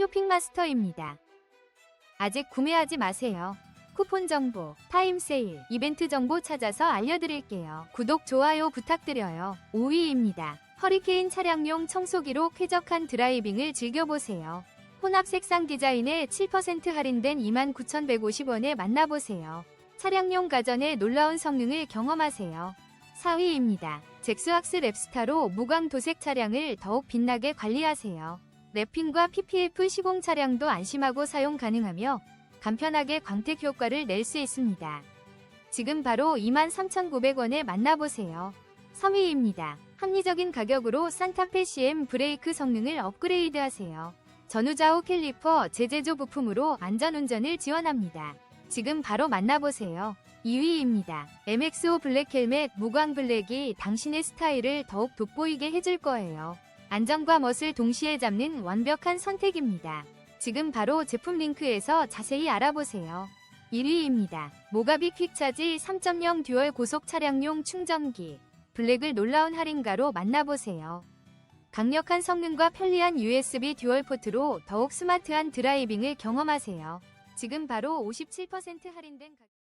쇼핑마스터입니다. 아직 구매하지 마세요. 쿠폰 정보, 타임 세일, 이벤트 정보 찾아서 알려드릴게요. 구독, 좋아요 부탁드려요. 5위입니다. 허리케인 차량용 청소기로 쾌적한 드라이빙을 즐겨보세요. 혼합 색상 디자인에 7% 할인된 29,150원에 만나보세요. 차량용 가전의 놀라운 성능을 경험하세요. 4위입니다. 잭스왁스 랩스타로 무광 도색 차량을 더욱 빛나게 관리하세요. 랩핑과 PPF 시공 차량도 안심하고 사용 가능하며 간편하게 광택 효과를 낼 수 있습니다. 지금 바로 23,900원에 만나보세요. 3위입니다. 합리적인 가격으로 산타페 CM 브레이크 성능을 업그레이드하세요. 전후좌우 캘리퍼 제제조 부품으로 안전운전을 지원합니다. 지금 바로 만나보세요. 2위입니다. MXO 블랙 헬멧 무광 블랙이 당신의 스타일을 더욱 돋보이게 해줄 거예요. 안전과 멋을 동시에 잡는 완벽한 선택입니다. 지금 바로 제품 링크에서 자세히 알아보세요. 1위입니다. 모가비 퀵차지 3.0 듀얼 고속 차량용 충전기. 블랙을 놀라운 할인가로 만나보세요. 강력한 성능과 편리한 USB 듀얼 포트로 더욱 스마트한 드라이빙을 경험하세요. 지금 바로 57% 할인된 가격